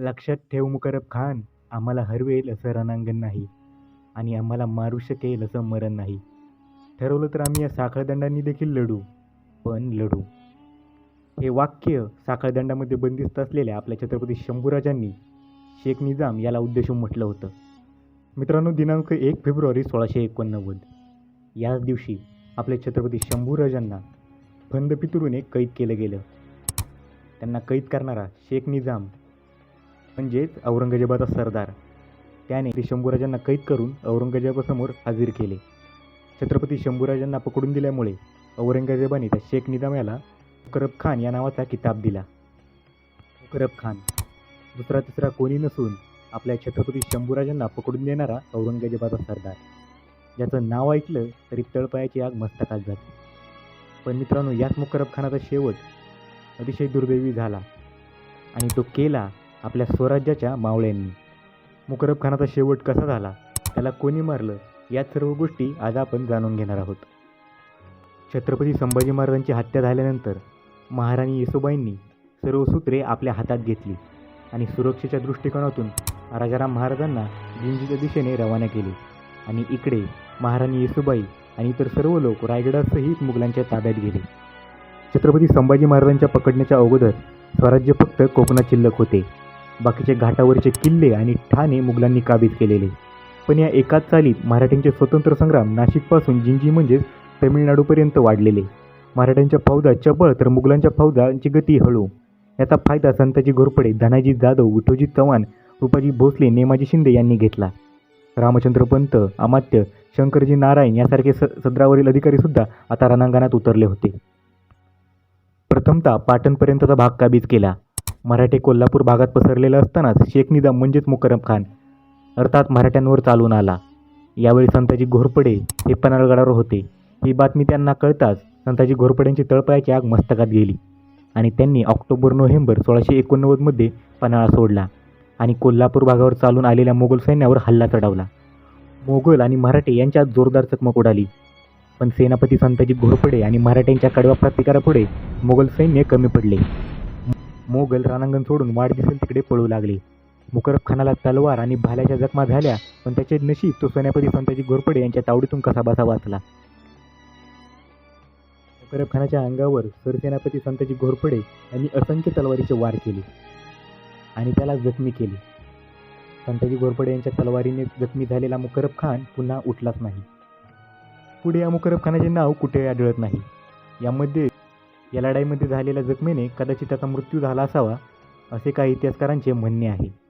लक्षात ठेव मुकरब खान आम्हाला हरवेल असं रणांगण नाही आणि आम्हाला मारू शकेल असं मरण नाही. ठरवलं तर आम्ही या साखळदंडांनी देखील लढू पण लढू. हे वाक्य साखळदंडामध्ये बंदिस्त असलेल्या आपल्या छत्रपती शंभूराजांनी शेख निजाम याला उद्देशून म्हटलं होतं. मित्रांनो दिनांक एक फेब्रुवारी सोळाशे एकोणनव्वद. याच दिवशी आपले छत्रपती शंभूराजांना फंदपितुरूने कैद केलं गेलं. त्यांना कैद करणारा शेख निजाम म्हणजेच औरंगजेबाचा सरदार. त्याने श्री शंभूराजांना कैद करून औरंगजेबासमोर हजर केले. छत्रपती शंभूराजांना पकडून दिल्यामुळे औरंगजेबाने त्या शेख निजाम याला मुकरब खान या नावाचा किताब दिला. मुकरब खान दुसरा तिसरा कोणी नसून आपल्या छत्रपती शंभूराजांना पकडून देणारा औरंगजेबाचा सरदार. ज्याचं नाव ऐकलं तरी तळपायाची आग मस्तकात जाते. पण मित्रांनो याच मुकरब खानाचा शेवट अतिशय दुर्दैवी झाला आणि तो केला आपल्या स्वराज्याच्या मावळ्यांनी मुकरब खानाचा शेवट कसा झाला त्याला कोणी मारलं या सर्व गोष्टी आज आपण जाणून घेणार आहोत. छत्रपती संभाजी महाराजांची हत्या झाल्यानंतर महाराणी येसुबाईंनी सर्व सूत्रे आपल्या हातात घेतली आणि सुरक्षेच्या दृष्टिकोनातून राजाराम महाराजांना जिंजीच्या दिशेने रवाना केले. आणि इकडे महाराणी येसुबाई आणि इतर सर्व लोक रायगडासहित मुघलांच्या ताब्यात गेले. छत्रपती संभाजी महाराजांच्या पकडण्याच्या अगोदर स्वराज्य फक्त कोकणात शिल्लक होते. बाकीचे घाटावरचे किल्ले आणि ठाणे मुघलांनी काबीज केलेले. पण या एकाच चालीत मराठ्यांचे स्वतंत्र संग्राम नाशिकपासून जिंजी म्हणजेच तमिळनाडूपर्यंत वाढलेले. मराठ्यांच्या फौजा चपळ तर मुघलांच्या फौजांची गती हळू. याचा फायदा संताजी घोरपडे धनाजी जाधव विठोजी चव्हाण रुपाजी भोसले नेमाजी शिंदे यांनी घेतला. रामचंद्र पंत अमात्य शंकरजी नारायण यासारखे स सदरावरील अधिकारीसुद्धा आता रणांगणात उतरले होते. प्रथमतः पाटणपर्यंतचा भाग काबीज केला. मराठे कोल्हापूर भागात पसरलेलं असतानाच शेख निजाम म्हणजेच मुकरम खान अर्थात मराठ्यांवर चालून आला. यावेळी संताजी घोरपडे हे पन्हाळगडावर होते. ही बातमी त्यांना कळताच संताजी घोरपड्यांची तळपायाची आग मस्तकात गेली आणि त्यांनी ऑक्टोबर नोव्हेंबर सोळाशे एकोणनव्वदमध्ये पन्हाळा सोडला आणि कोल्हापूर भागावर चालून आलेल्या मोगल सैन्यावर हल्ला चढवला. मोगल आणि मराठे यांच्यात जोरदार चकमक उडाली. पण सेनापती संताजी घोरपडे आणि मराठ्यांच्या कडवा प्रतिकारापुढे मोगल सैन्य कमी पडले. मोगल रणांगण सोडून वाढ दिसेल तिकडे पळू लागले. मुकरब खानाला तलवार आणि भाल्याच्या जखमा झाल्या पण त्याचे नशीब तो सेनापती संताजी घोरपडे यांच्या तावडीतून कसाबसा वाचला. मुकरब खानाच्या अंगावर सरसेनापती संताजी घोरपडे यांनी असंख्य तलवारीचे वार केले आणि त्याला जखमी केले. संताजी घोरपडे यांच्या तलवारीने जखमी झालेला मुकरब खान पुन्हा उठलाच नाही. पुढे या मुकरब खानाचे नाव कुठे आढळत नाही. यामध्ये या लढाईमध्ये झालेल्या जखमीने कदाचित त्याचा मृत्यू झाला असावा असे काही इतिहासकारांचे म्हणणे आहे.